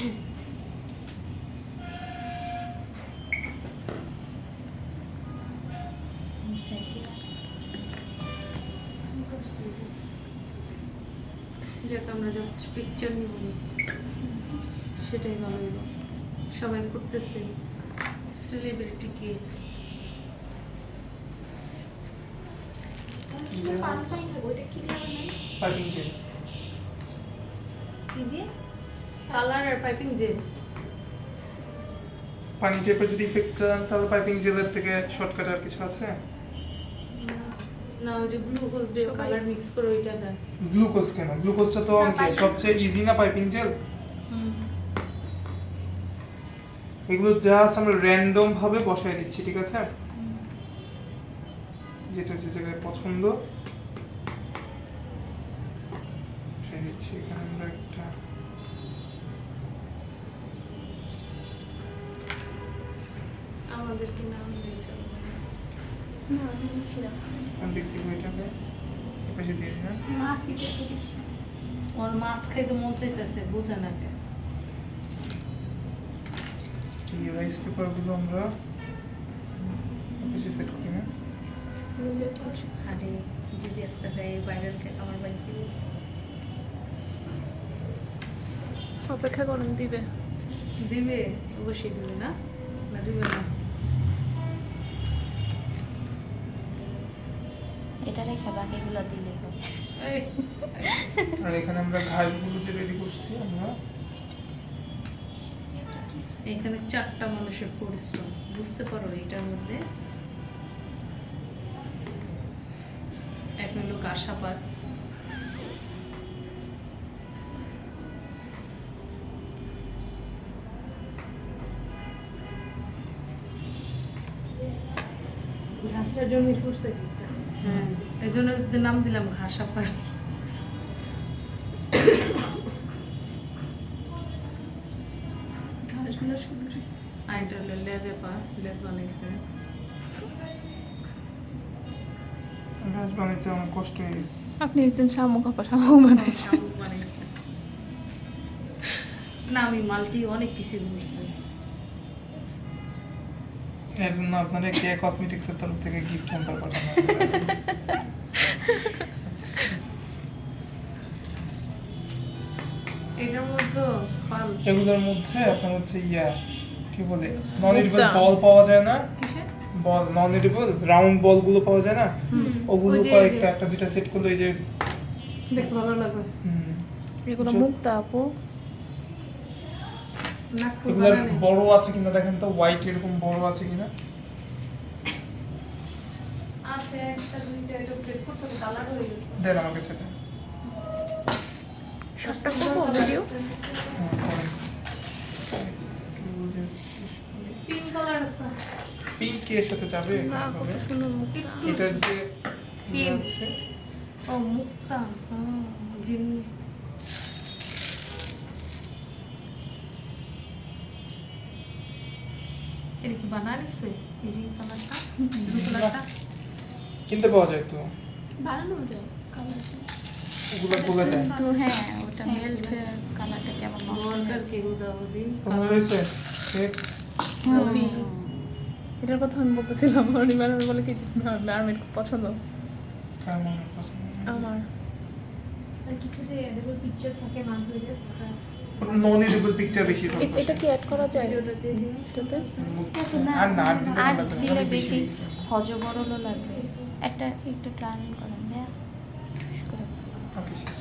যাক আমরা just picture নিব। সেটাই ভালো হলো সবাই করতেছে। সেলিব্রিটি কে। পাইপিং জেল কি দিয়ে? কালার আর পাইপিং জেল। পানি টেপে যদি ইফেক্ট চান তাহলে পাইপিং জেলের থেকে শর্টকাট আর কিছু আছে? না ওই যে গ্লুকোজ দিয়ে কালার মিক্স করে ওইটা দেয় গ্লুকোজ কেন? গ্লুকোজটা তো সবচেয়ে ইজি না পাইপিং জেল? এগুলো জাস্ট আমরা র্যান্ডম ভাবে বসায় দিচ্ছি ঠিক আছে? যেটা যে জায়গায় পছন্দ। বসায় দিচ্ছি এখানে আমরা একটা আমাদেরকে নাম দিয়েছে। না আমি ছিলাম কোন ব্যক্তি বইটাকে? এপাশে দিয়ে দিন মা সিটে তো বেশি ওর মাছ খাইতে মন চাইতেছে বুঝে না কে। এই রাইস পেপারগুলো আমরা সেট করি না। আরে যদি আজকে দেয় বাইরের আমার অপেক্ষা করুন দিবে। দিবে? অবশ্যই দিবে না? না দিবে না। এটা রেখে বাকিগুলো দিলে হবে। আর এখানে আমরা ঘাসগুলো যে রেডি করছি আমরা এখানে চারটা মানুষের পরিশ্রম বুঝতে পারো এটার মধ্যে? এক লোক আশাবাদ ঘাসটার জমি ফুটছে কি? হ্যাঁ এই জন্য নাম দিলাম ঘাসাপার। ঘাসগুলো সুন্দর আইটা হলো লেজে পা লেজ বানাইছে। ঘাস বানাইতে অনেক কষ্ট আপনি শামুক আপা শামুক বানাইছে। শামুক বানাইছে। না আমি মাল্টি অনেক কিছু এর জন্য আপনারা কে কসমেটিক্সের তরফ থেকে গিফট হ্যাম্পার পাঠানো এগুলোর মধ্যে আপনার হচ্ছে ইয়া কি বলে নন এডিবল বল পাওয়া যায় না? বল নন এডিবল রাউন্ড বলগুলো পাওয়া যায় না? ওগুলো কয়েকটা একটা দুইটা সেট করলে ওই যে দেখতে ভালো লাগবে। এগুলো মুক্তা আপু। এগুলোর বড় আছে কিনা দেখেন তো হোয়াইট এরকম বড় আছে কিনা? আছে একটা দুইটা এটা প্লেট করতে কালার হয়ে গেছে। দেন আমাকে সেটা। ভিডিও পিঙ্ক কালার আছে। পিঙ্ক এর সাথে যাবে? না কত সুন্দর মুক্তা এটার যে Theme. ইয়ে আছে। ও মুক্তা। হ্যাঁ জিন এটা কি বানানিছে এই যে কালারটা ব্লু কালারটা? কিনতে পাওয়া যায় তো। বানানো যায় কালার ওগুলো বলে যায়। তো হ্যাঁ ওটা মেল্ট হয়ে কালারটা কেমন নষ্ট হয়ে। দরকার যাচ্ছে। কি দিন এটার কথা আমি বলতেছিলাম বলে কি খুব পছন্দ। আমার আর কিছু যে এডিবল পিকচার থাকে ওটা ওটা নন এডিবল পিকচার বেশি ভালো এ- এটা কি অ্যাড করা যায়? এটাতে? আর না দিলে বেশি। লাগবে। একটা একটু টার্ন করেন হ্যাঁ ওকে শেষ।